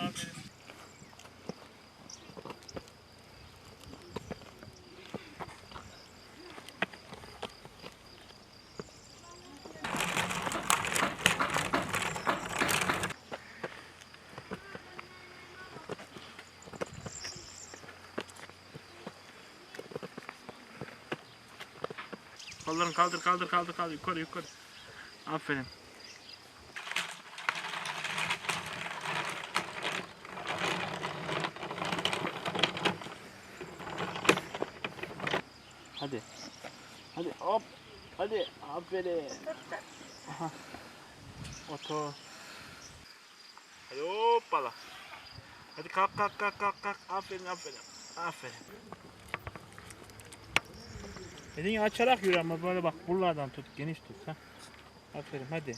Aferin. Kollarını kaldır kaldır kaldır kaldır yukarı yukarı. Aferin. Hadi. Hadi hop. Hadi. Aferin. Aha. Otur. Hadi hoppala. Hadi kalk kalk kalk kalk kalk. Aferin aferin. Aferin. Elini açarak yürü ama böyle bak buralardan tut. Geniş tut. Ha. Aferin hadi.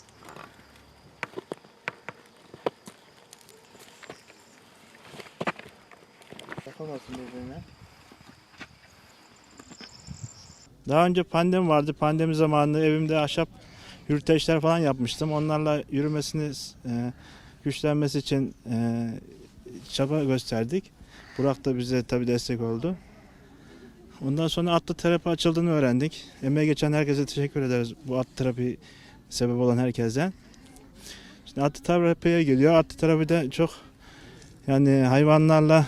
Yapamazsın birbirine. Daha önce pandemi vardı. Pandemi zamanında evimde ahşap yürüteçler falan yapmıştım. Onlarla yürümesini e, güçlenmesi için e, çaba gösterdik. Burak da bize tabii destek oldu. Ondan sonra atlı terapi açıldığını öğrendik. Emeğe geçen herkese teşekkür ederiz. Bu atlı terapi sebep olan herkesten. Şimdi atlı terapiye geliyor. Atlı terapide çok yani hayvanlarla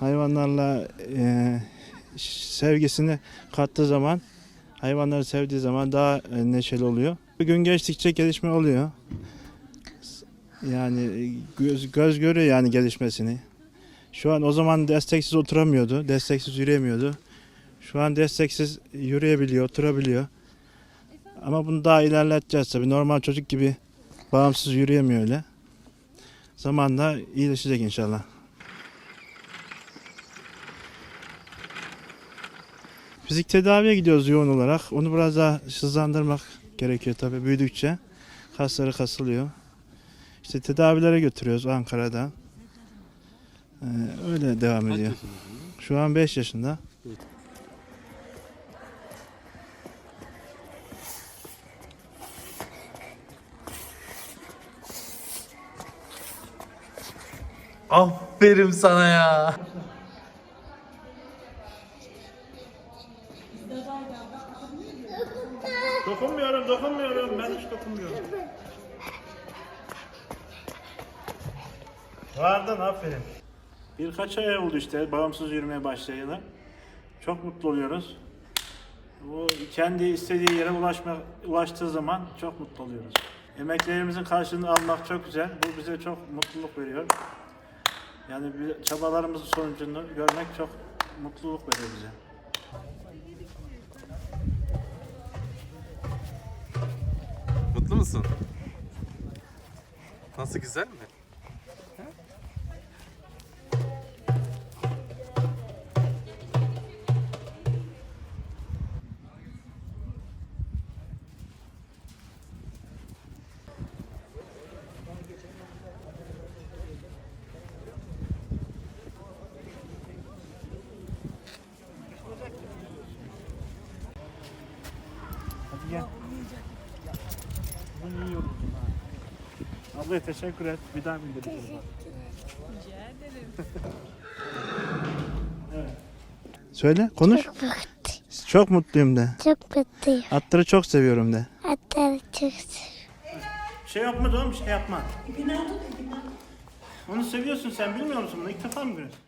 hayvanlarla e, sevgisini kattığı zaman hayvanları sevdiği zaman daha e, neşeli oluyor. Gün geçtikçe gelişme oluyor. Yani göz, göz görüyor yani gelişmesini. Şu an o zaman desteksiz oturamıyordu, desteksiz yürüyemiyordu. Şu an desteksiz yürüyebiliyor, oturabiliyor. Ama bunu daha ilerleteceğiz tabii. Normal çocuk gibi bağımsız yürüyemiyor öyle. Zamanla iyileşecek inşallah. Fizik tedaviye gidiyoruz yoğun olarak. Onu biraz daha hızlandırmak gerekiyor tabii büyüdükçe. Kasları kasılıyor. İşte tedavilere götürüyoruz Ankara'da. Ee, öyle devam ediyor. Şu an 5 yaşında. Aferin sana ya. Dokunmuyorum, dokunmuyorum. Ben hiç dokunmuyorum. Vardın, aferin. Birkaç ay oldu işte bağımsız yürümeye başlayalı. Çok mutlu oluyoruz. Bu kendi istediği yere ulaşma, ulaştığı zaman çok mutlu oluyoruz. Emeklerimizin karşılığını almak çok güzel. Bu bize çok mutluluk veriyor. Yani çabalarımızın sonucunu görmek çok mutluluk veriyor bize. Mutlu musun? Nasıl güzel mi? Hadi gel. Bunu ha. Ablaya teşekkür et. Bir daha bindir. Rica ederim. evet. Söyle, konuş. Çok mutlu. Çok mutluyum de. Çok mutluyum. Atları çok seviyorum de. Hatta çok seviyorum. Şey yapma oğlum, şey yapma. Onu seviyorsun sen, bilmiyor musun? İlk defa mı görüyorsun?